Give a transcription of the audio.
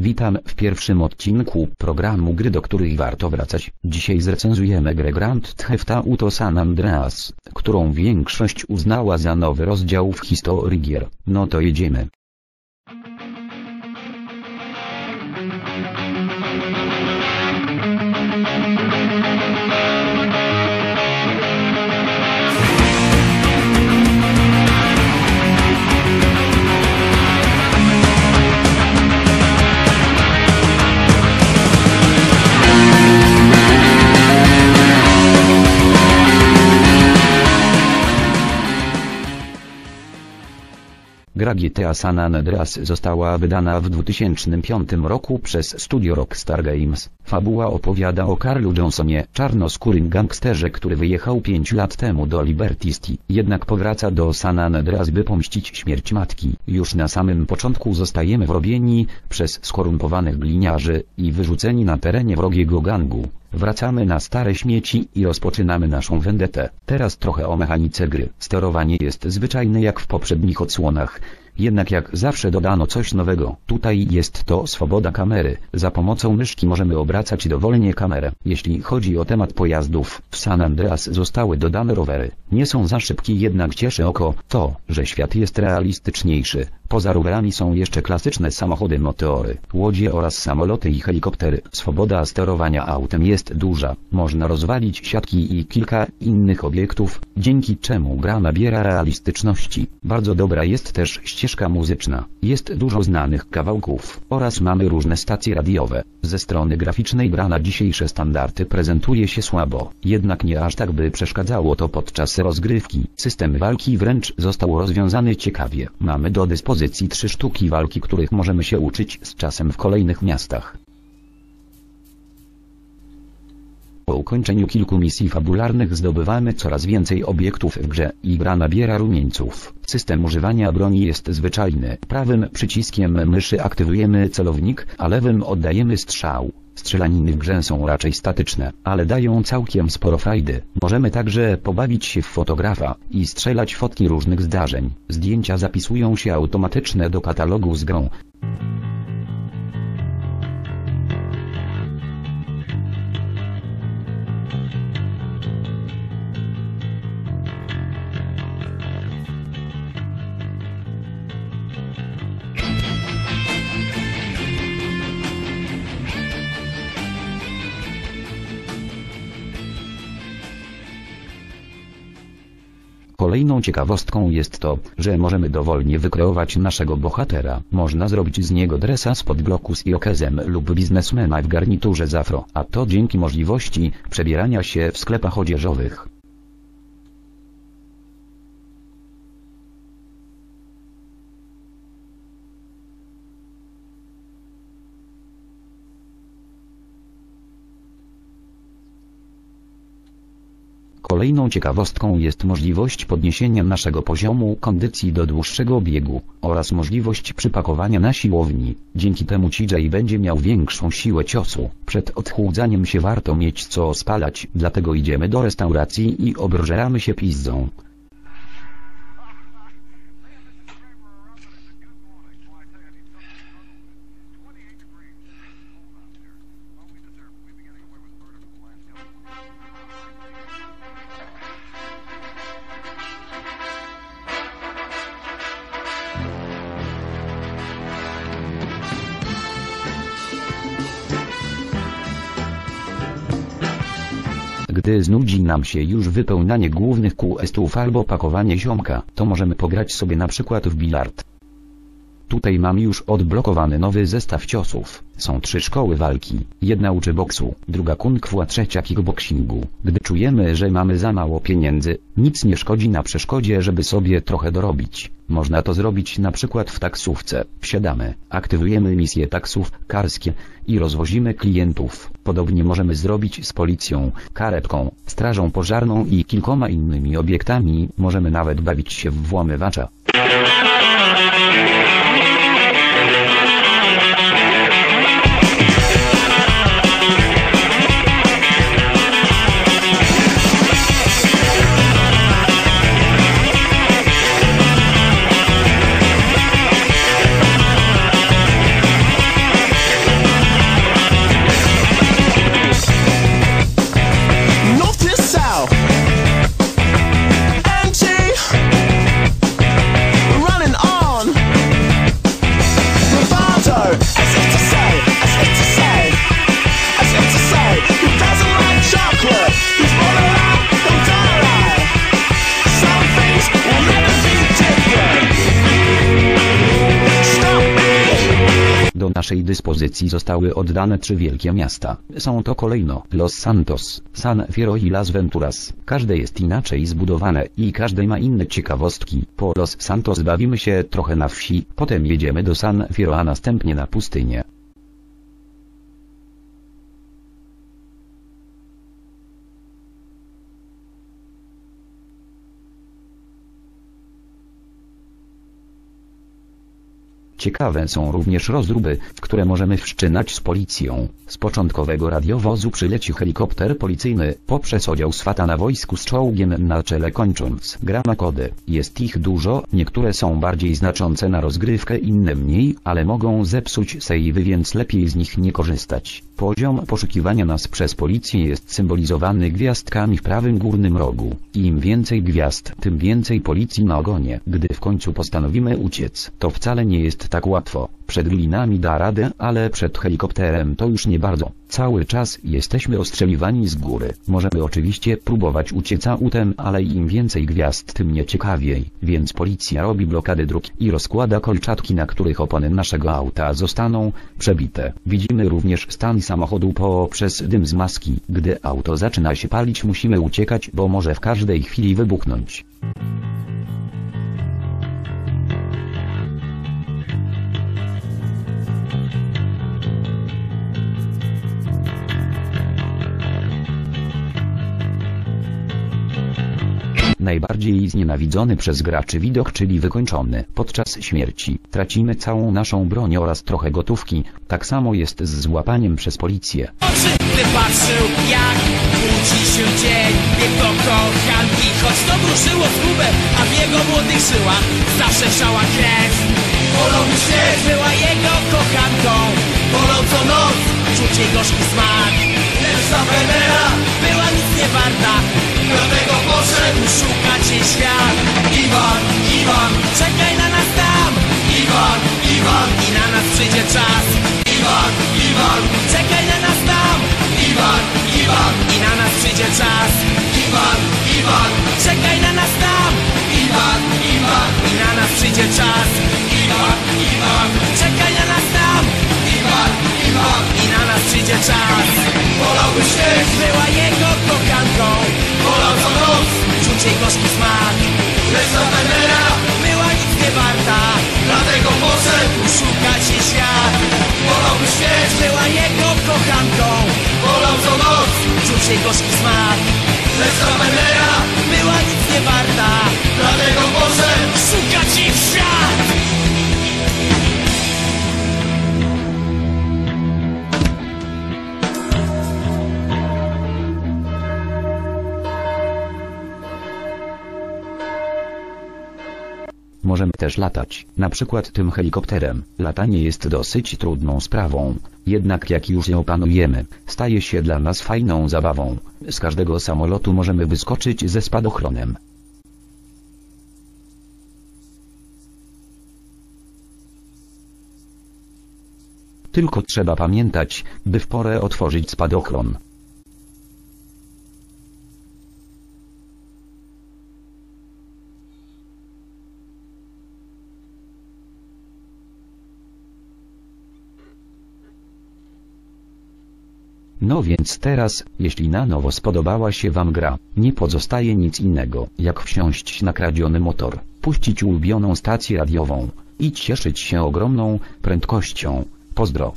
Witam w pierwszym odcinku programu Gry, do których warto wracać. Dzisiaj zrecenzujemy grę Grand Theft Auto San Andreas, którą większość uznała za nowy rozdział w historii gier. No to jedziemy. Gra GTA San Andreas została wydana w 2005 roku przez studio Rockstar Games. Fabuła opowiada o Carlu Johnsonie, czarnoskórym gangsterze, który wyjechał 5 lat temu do Liberty City, jednak powraca do San Andreas by pomścić śmierć matki. Już na samym początku zostajemy wrobieni przez skorumpowanych gliniarzy i wyrzuceni na terenie wrogiego gangu. Wracamy na stare śmieci i rozpoczynamy naszą vendetę. Teraz trochę o mechanice gry. Sterowanie jest zwyczajne jak w poprzednich odsłonach. Jednak jak zawsze dodano coś nowego. Tutaj jest to swoboda kamery. Za pomocą myszki możemy obracać dowolnie kamerę. Jeśli chodzi o temat pojazdów, w San Andreas zostały dodane rowery. Nie są za szybkie jednak cieszy oko to, że świat jest realistyczniejszy. Poza rowerami są jeszcze klasyczne samochody motory, łodzie oraz samoloty i helikoptery. Swoboda sterowania autem jest duża. Można rozwalić siatki i kilka innych obiektów, dzięki czemu gra nabiera realistyczności. Bardzo dobra jest też ścieżka muzyczna. Jest dużo znanych kawałków oraz mamy różne stacje radiowe. Ze strony graficznej gra na dzisiejsze standardy prezentuje się słabo, jednak nie aż tak by przeszkadzało to podczas rozgrywki. System walki wręcz został rozwiązany ciekawie. Mamy do dyspozycji dyspozycji trzy sztuki walki, których możemy się uczyć z czasem w kolejnych miastach. Po ukończeniu kilku misji fabularnych zdobywamy coraz więcej obiektów w grze i gra nabiera rumieńców. System używania broni jest zwyczajny. Prawym przyciskiem myszy aktywujemy celownik, a lewym oddajemy strzał. Strzelaniny w grze są raczej statyczne, ale dają całkiem sporo frajdy. Możemy także pobawić się w fotografa i strzelać fotki różnych zdarzeń. Zdjęcia zapisują się automatyczne do katalogu z grą. Kolejną ciekawostką jest to, że możemy dowolnie wykreować naszego bohatera. Można zrobić z niego dresa spod bloku z iokezem lub biznesmena w garniturze z afro, a to dzięki możliwości przebierania się w sklepach odzieżowych. Ciekawostką jest możliwość podniesienia naszego poziomu kondycji do dłuższego biegu, oraz możliwość przypakowania na siłowni. Dzięki temu CJ będzie miał większą siłę ciosu. Przed odchładzaniem się warto mieć co spalać, dlatego idziemy do restauracji i obżeramy się pizzą. Gdy znudzi nam się już wypełnianie głównych questów albo pakowanie ziomka, to możemy pograć sobie na przykład w bilard. Tutaj mam już odblokowany nowy zestaw ciosów. Są trzy szkoły walki. Jedna uczy boksu, druga kung fu a trzecia kickboxingu. Gdy czujemy, że mamy za mało pieniędzy, nic nie szkodzi na przeszkodzie, żeby sobie trochę dorobić. Można to zrobić na przykład w taksówce. Wsiadamy, aktywujemy misje taksów karskie i rozwozimy klientów. Podobnie możemy zrobić z policją, karetką, strażą pożarną i kilkoma innymi obiektami. Możemy nawet bawić się w włamywacza. Naszej dyspozycji zostały oddane trzy wielkie miasta. Są to kolejno Los Santos, San Fierro i Las Venturas. Każde jest inaczej zbudowane i każde ma inne ciekawostki. Po Los Santos bawimy się trochę na wsi, potem jedziemy do San Fierro a następnie na pustynię. Ciekawe są również rozruby, które możemy wszczynać z policją. Z początkowego radiowozu przyleci helikopter policyjny, poprzez oddział swata na wojsku z czołgiem na czele kończąc grama kody. Jest ich dużo, niektóre są bardziej znaczące na rozgrywkę, inne mniej, ale mogą zepsuć sejwy więc lepiej z nich nie korzystać. Poziom poszukiwania nas przez policję jest symbolizowany gwiazdkami w prawym górnym rogu. Im więcej gwiazd, tym więcej policji na ogonie. Gdy w końcu postanowimy uciec, to wcale nie jest tak łatwo. Przed linami da radę, ale przed helikopterem to już nie bardzo. Cały czas jesteśmy ostrzeliwani z góry. Możemy oczywiście próbować uciec autem, ale im więcej gwiazd tym nieciekawiej, więc policja robi blokady dróg i rozkłada kolczatki na których opony naszego auta zostaną przebite. Widzimy również stan samochodu poprzez dym z maski. Gdy auto zaczyna się palić musimy uciekać, bo może w każdej chwili wybuchnąć. Najbardziej znienawidzony przez graczy widok czyli wykończony. Podczas śmierci tracimy całą naszą broń oraz trochę gotówki. Tak samo jest z złapaniem przez policję. oczy Gdy patrzył jak budzi się dzień Jego kochanki Choć to wróżyło zgubę A w jego młodych żyłach Zawsze szała krew Bolą mu śmierć Była jego kochanką Bolą noc Czuć jej gorzki smak. Lecz ta Była nic nie warta. Dlatego poszedł szukać jej świat. Iwan, Iwan Czekaj na nas tam. Iwan, Iwan I na nas przyjdzie czas. Iwan, Iwan Czekaj na nas tam. Iwan, Iwan I na nas przyjdzie czas. Iwan, Iwan Czekaj na nas tam. Iwan, Iwan I na nas przyjdzie czas. Iwan, Iwan Czekaj czas. Wolałby Była jego kochanką Wolał co noc Czuć jej gorzki smak. Lecz ta Venera Była nic nie warta Dlatego poszedł szukać jej świat. Wolałby śmierć Była jego kochanką. Wolał co noc Czuć jej gorzki smak. Lecz ta Venera Była nic nie warta Dlatego poszedł Możemy też latać, na przykład tym helikopterem. Latanie jest dosyć trudną sprawą, jednak jak już ją opanujemy, staje się dla nas fajną zabawą. Z każdego samolotu możemy wyskoczyć ze spadochronem. Tylko trzeba pamiętać, by w porę otworzyć spadochron. No więc teraz, jeśli na nowo spodobała się Wam gra, nie pozostaje nic innego, jak wsiąść na kradziony motor, puścić ulubioną stację radiową i cieszyć się ogromną prędkością. Pozdro.